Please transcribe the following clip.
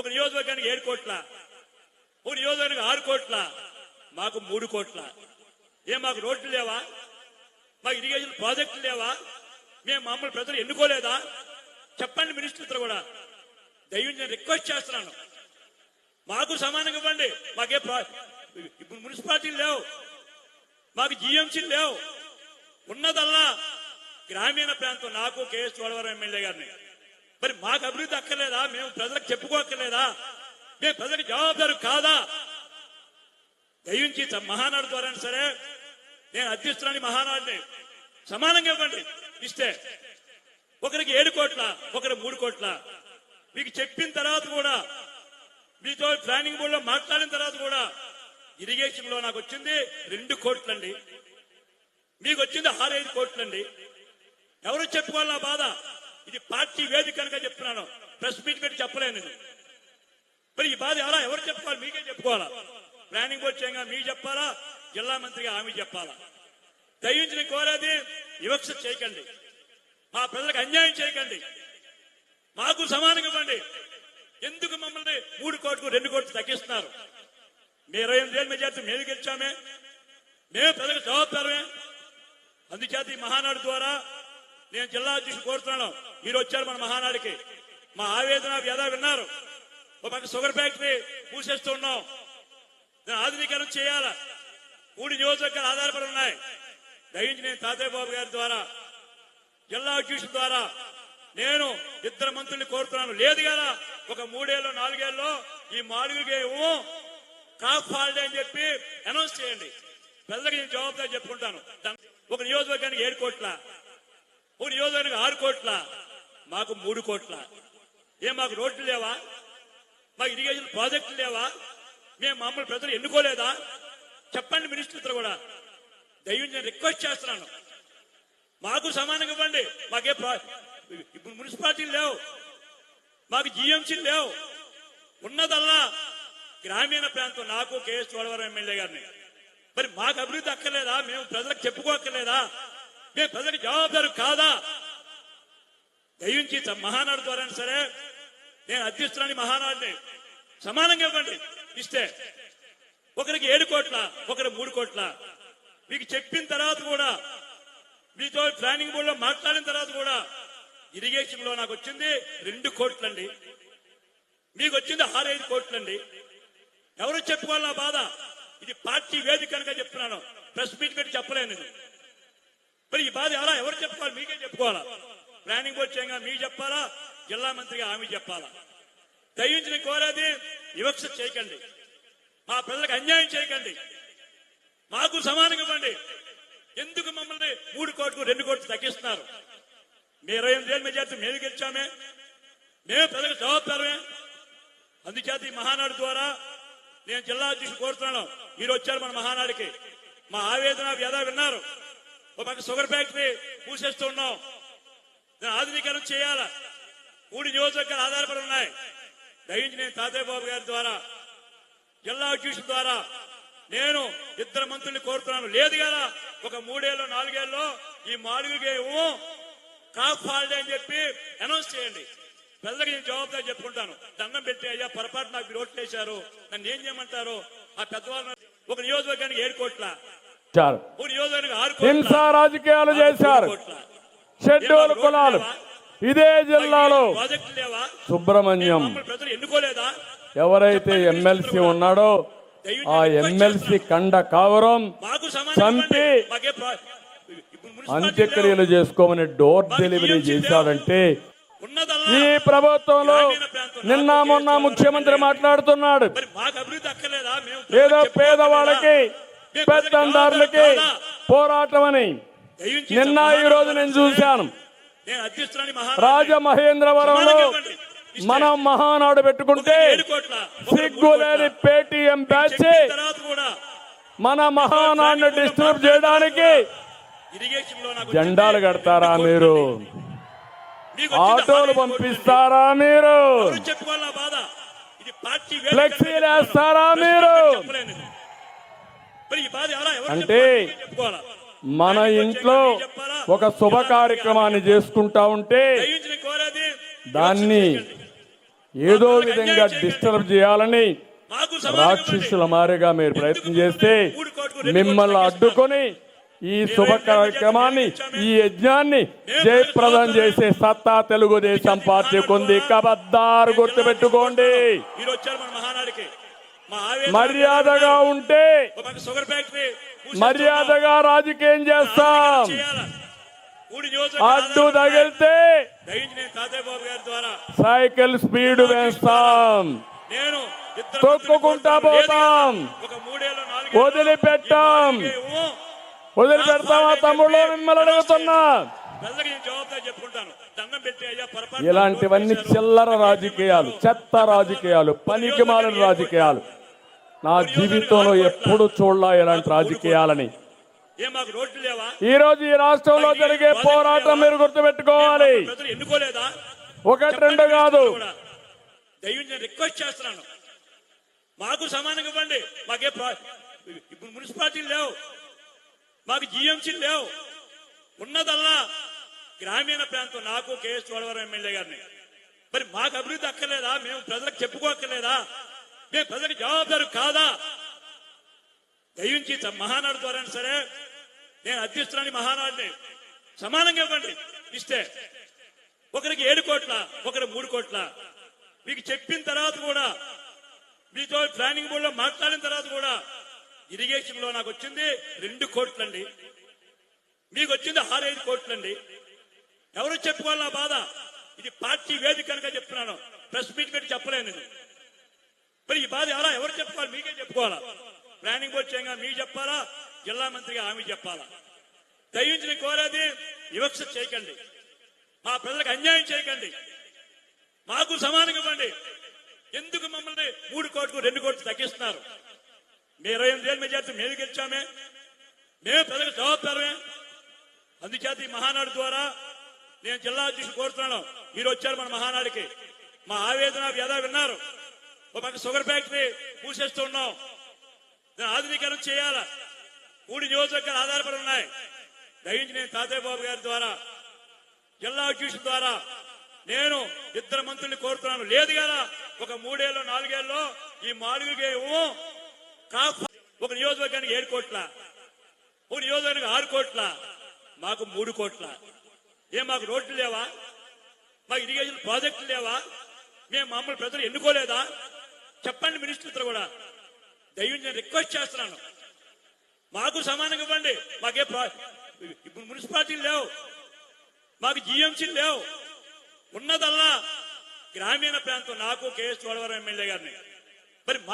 ఒక నియోజకవర్గానికి ఏడు కోట్ల ఒక నియోజకవర్గానికి ఆరు కోట్ల మాకు మూడు కోట్ల. ఏం మాకు రోడ్లు లేవా? మాకు ఇరిగేషన్ ప్రాజెక్టులు లేవా? మేము మమ్మల్ని ప్రజలు ఎన్నుకోలేదా? చెప్పండి మినిస్టర్ కూడా. దయ్యం నేను రిక్వెస్ట్ చేస్తున్నాను. మాకు సమానంగా ఇవ్వండి. మాకే ఇప్పుడు మున్సిపాలిటీలు లేవు. మాకు జిఎంసీలు లేవు. ఉన్నదల్లా గ్రామీణ ప్రాంతం నాకు కేఎస్ చోడవరం ఎమ్మెల్యే గారిని. మరి మాకు అభివృద్ధి అక్కర్లేదా? మేము ప్రజలకు చెప్పుకోక్కర్లేదా? మేము ప్రజలకు జవాబుదారు కాదా? దయించి మహానాడు ద్వారా సరే నేను అధ్యక్షురాని మహానాడిని సమానంగా ఇవ్వండి ఇస్తే. ఒకరికి ఏడు కోట్ల ఒకరు మూడు కోట్ల. మీకు చెప్పిన తర్వాత కూడా మీతో ప్లానింగ్ బోర్డులో మాట్లాడిన తర్వాత కూడా ఇరిగేషన్లో నాకు వచ్చింది రెండు కోట్లండి. మీకు వచ్చింది ఆరేడు కోట్లండి. ఎవరు చెప్పుకోవాలి నా బాధ. ఇది పార్టీ వేదిక కనుక చెప్తున్నాను. ప్రెస్ మీట్ పెట్టి చెప్పలేను మరి ఈ బాధ ఎలా? ఎవరు చెప్పుకోవాలి? మీకే చెప్పుకోవాలా? ప్లానింగ్ బోర్డు చేయగా మీకు చెప్పాలా? జిల్లా మంత్రిగా ఆమె చెప్పాలా? దయించిన కోరేది వివక్ష చేయకండి. మా ప్రజలకు అన్యాయం చేయకండి. మాకు సమానంగా ఇవ్వండి. ఎందుకు మమ్మల్ని మూడు కోట్లు రెండు కోట్లు తగ్గిస్తున్నారు? మీ ఇరవై ఎనిమిది ఏళ్ళు మెజార్టీ మేము గెలిచామే. మేము ప్రజలకు జవాబుదారమే. అందుచేత ఈ మహానాడు ద్వారా నేను జిల్లా అధ్యక్షుడు కోరుతున్నాను. మీరు వచ్చారు మన మహానాడికి. మా ఆవేదన వ్యధ విన్నారు. ఒక పక్క షుగర్ ఫ్యాక్టరీ పూసేస్తూ ఉన్నాం. దాన్ని ఆధునీకరణ చేయాలా? మూడు నియోజకవర్గాలు ఆధారపడి ఉన్నాయి. దయించి నేను తాతయ్య బాబు గారి ద్వారా జిల్లా అధ్యక్షుల ద్వారా నేను ఇద్దరు మంత్రుల్ని కోరుతున్నాను. లేదు కదా ఒక మూడేళ్ళు నాలుగేళ్ళు ఈ మాడుగులకి ఏమో కాఫ్ హాలిడే అని చెప్పి అనౌన్స్ చేయండి. ప్రజలకు నేను జవాబుదారి చెప్పుకుంటాను. ఒక నియోజకవర్గానికి ఏడు కోట్ల. ఓ నియోజకవర్గానికి ఆరు కోట్ల? మాకు మూడు కోట్ల. ఏం మాకు రోడ్లు లేవా? మాకు ఇరిగేషన్ ప్రాజెక్టులు లేవా? మేము మమ్మల్ని ప్రజలు ఎన్నుకోలేదా? చెప్పండి మినిస్టర్తో కూడా. దయ్యం నేను రిక్వెస్ట్ చేస్తున్నాను. మాకు సమానంగా ఇవ్వండి. మాకే ఇప్పుడు మున్సిపాలిటీలు లేవు. మాకు జిఎంసీలు లేవు. ఉన్నదల్లా గ్రామీణ ప్రాంతం నాకు కేఎస్ చోడవరం ఎమ్మెల్యే గారిని. మరి మాకు అభివృద్ధి అక్కర్లేదా? మేము ప్రజలకు చెప్పుకోక్కర్లేదా మేము ప్రజలకు జవాబుదారు కాదా? దయించి మహానాడు ద్వారా సరే నేను అధ్యక్షురాని మహానాడిని. సమానంగా ఇవ్వండి ఇస్తే. ఒకరికి ఏడు కోట్ల ఒకరు మూడు కోట్ల. మీకు చెప్పిన తర్వాత కూడా మీతో ప్లానింగ్ బోర్డులో మాట్లాడిన తర్వాత కూడా ఇరిగేషన్లో నాకు వచ్చింది రెండు కోట్లండి. మీకు వచ్చింది ఆరైదు కోట్లండి. ఎవరు చెప్పుకోవాలి నా బాధ? ఇది పార్టీ వేదిక కనుక చెప్తున్నాను. ప్రెస్ మీట్ పెట్టి చెప్పలేను నేను. మరి ఈ బాధ ఎలా? ఎవరు చెప్పుకోవాలి? మీకే చెప్పుకోవాలా? ప్లానింగ్ బోర్డు చేయగా మీకు చెప్పాలా? జిల్లా మంత్రిగా ఆమె చెప్పాలా? దయించిన కోరేది వివక్ష చేయకండి. మా ప్రజలకు అన్యాయం చేయకండి. మాకు సమానంగా ఇవ్వండి. ఎందుకు మమ్మల్ని మూడు కోట్లు రెండు కోట్లు తగ్గిస్తున్నారు? మీ ఇరవై ఎనిమిది వేల మెజార్టీ మేము గెలిచామే. మేము ప్రజలకు జవాబుదారమే. అందుచేత ఈ మహానాడు ద్వారా నేను జిల్లా అధ్యక్షుడు కోరుతున్నాను. మీరు వచ్చారు మన మహానాడికి. మా ఆవేదన వ్యధ విన్నారు. ఒక పక్క షుగర్ ఫ్యాక్టరీ మూసేస్తూ ఉన్నాం దాన్ని ఆధునీకరణ చేయాలా? మూడు నియోజకవర్గాలు ఆధారపడి ఉన్నాయి. దయించి నేను తాతయ్య బాబు గారి ద్వారా జిల్లా అధ్యక్షుల ద్వారా నేను ఇద్దరు మంత్రుల్ని కోరుతున్నాను. లేదు కదా ఒక మూడేళ్ళు నాలుగేళ్ళు ఈ మాడుగులకి ఏమో కాఫ్ హాలిడే అని చెప్పి అనౌన్స్ చేయండి. పెద్దలకు నేను జవాబుదారి చెప్పుకుంటాను. దండం పెట్టి అయ్యా పొరపాటు నాకు మీరు ఓట్లు వేశారు. నన్ను ఏం చేయమంటారు? ఆ పెద్దవాళ్ళు ఒక నియోజకవర్గానికి ఏడు కోట్ల హింస రాజకీయాలు చేశారు. షెడ్యూల్ కులాలు ఇదే జిల్లాలో సుబ్రహ్మణ్యం ఎవరైతే ఎమ్మెల్సీ ఉన్నాడో ఆ ఎమ్మెల్సీ కండ కావరం చంపి అంత్యక్రియలు చేసుకోమని డోర్ డెలివరీ చేశాడంటే ఈ ప్రభుత్వంలో నిన్న మొన్న ముఖ్యమంత్రి మాట్లాడుతున్నాడు. ఏదో పేదవాళ్ళకి పెత్తందారులకి? పోరాటం అని నిన్న ఈ రోజు నేను చూశాను రాజమహేంద్రవరంలో మనం మహానాడు పెట్టుకుంటే సిగ్గులేని. పేటీఎం బ్యాచ్ మన మహానాడిని డిస్టర్బ్ చేయడానికి జెండాలు కడతారా మీరు ఆటోలు పంపిస్తారా మీరు ఫ్లెక్సీలు వేస్తారా. మీరు? చెప్పలేను నేను. మరి ఈ బాధ ఎలా ఎవరు అంటే మన ఇంట్లో ఒక శుభ కార్యక్రమాన్ని చేసుకుంటా ఉంటే దాన్ని ఏదో విధంగా. డిస్టర్బ్ చేయాలని రాక్షసుల మారిగా మీరు ప్రయత్నం చేస్తే మిమ్మల్ని అడ్డుకొని ఈ శుభ కార్యక్రమాన్ని ఈ యజ్ఞాన్ని జయప్రదం చేసే సత్తా తెలుగుదేశం పార్టీకి ఉంది. కబద్దారు గుర్తుపెట్టుకోండి. మర్యాదగా ఉంటే. మర్యాదగా రాజకీయం చేస్తాం. అడ్డు తగిలితే సైకిల్ స్పీడ్ వేస్తాం. తొక్కుకుంటా పోతాం. వదిలిపెట్టాం. వదిలిపెడతామా తమ్ముళ్ళు? మిమ్మల్ని అడుగుతున్నా. ఇలాంటివన్నీ చిల్లర రాజకీయాలు చెత్త రాజకీయాలు పనికిమాలిన రాజకీయాలు. నా జీవితంలో ఎప్పుడు చూడలా ఇలాంటి రాజకీయాలని. ఏం మాకు రోడ్లు లేవా? ఈ రోజు ఈ రాష్ట్రంలో జరిగే పోరాటం మీరు గుర్తుపెట్టుకోవాలి. ఒకటి రెండు కాదు. రిక్వెస్ట్ చేస్తున్నాను. మాకు సమానంగా ఇవ్వండి. మాకే ఇప్పుడు మున్సిపాలిటీలు లేవు. మాకు జిఎంసీలు లేవు. ఉన్నదల్లా గ్రామీణ ప్రాంతం నాకు కేఎస్ చోడవరం ఎమ్మెల్యే గారిని. మరి మాకు అభివృద్ధి అక్కర్లేదా? మేము ప్రజలకు చెప్పుకోక్కర్లేదా? మేము ప్రజలకు జవాబుదారు కాదా? దయించి మహానాడు ద్వారా సరే నేను అధ్యక్షురాని మహానాడిని. సమానంగా ఇవ్వండి ఇస్తే. ఒకరికి ఏడు కోట్ల ఒకరు మూడు కోట్ల. మీకు చెప్పిన తర్వాత కూడా మీతో ప్లానింగ్ బోర్డులో మాట్లాడిన తర్వాత కూడా ఇరిగేషన్లో నాకు వచ్చింది రెండు కోట్లండి. మీకు వచ్చింది ఆరేడు కోట్లండి. ఎవరు చెప్పుకోవాలి నా బాధ. ఇది పార్టీ వేదిక కనుక చెప్తున్నాను. ప్రెస్ మీట్ పెట్టి చెప్పలేను నేను. మరి ఈ బాధ ఎలా? ఎవరు చెప్పుకోవాలి? మీకే చెప్పుకోవాలా? ప్లానింగ్ బోర్డు మీకు చెప్పాలా? జిల్లా మంత్రిగా ఆమె చెప్పాలా? దయించిన కోరేది వివక్ష చేయకండి. మా ప్రజలకు అన్యాయం చేయకండి. మాకు సమానంగా ఇవ్వండి. ఎందుకు మమ్మల్ని మూడు కోట్లు రెండు కోట్లు తగ్గిస్తున్నారు? మీ ఇరవై ఎనిమిది వేల మెజార్టీ మేము గెలిచామే. మేము ప్రజలకు జవాబుదారమే. అందుచేత ఈ మహానాడు ద్వారా నేను జిల్లా అధ్యక్షుడు కోరుతున్నాను. మీరు వచ్చారు మన మహానాడికి. మా ఆవేదన వ్యధ విన్నారు. ఒక పక్క షుగర్ ఫ్యాక్టరీ మూసేస్తున్నాం. దాన్ని ఆధునీకరణ చేయాలా? మూడు నియోజకవర్గాలు ఆధారపడి ఉన్నాయి. దయించి నేను తాతయ్య బాబు గారి ద్వారా జిల్లా అధ్యక్షుల ద్వారా నేను ఇద్దరు మంత్రుల్ని కోరుతున్నాను. లేదు కదా ఒక మూడేళ్ళు నాలుగేళ్ళు ఈ నాలుగుకేమో కాఫ్ ఒక నియోజకవర్గానికి ఏడు కోట్ల ఒక నియోజకవర్గానికి ఆరు కోట్ల మాకు మూడు కోట్ల. ఏం మాకు రోడ్లు లేవా? మాకు ఇరిగేషన్ ప్రాజెక్టులు లేవా? మేము మమ్మల్ని ప్రజలు ఎన్నుకోలేదా? చెప్పండి మినిస్టర్తో కూడా. దయ్యం నేను రిక్వెస్ట్ చేస్తున్నాను. మాకు సమానంగా ఇవ్వండి. మాకే ఇప్పుడు మున్సిపాలిటీలు లేవు. మాకు జిఎంసీలు లేవు. ఉన్నదల్లా గ్రామీణ ప్రాంతం నాకు కేఎస్ చోడవరం ఎమ్మెల్యే గారిని. మరి మా-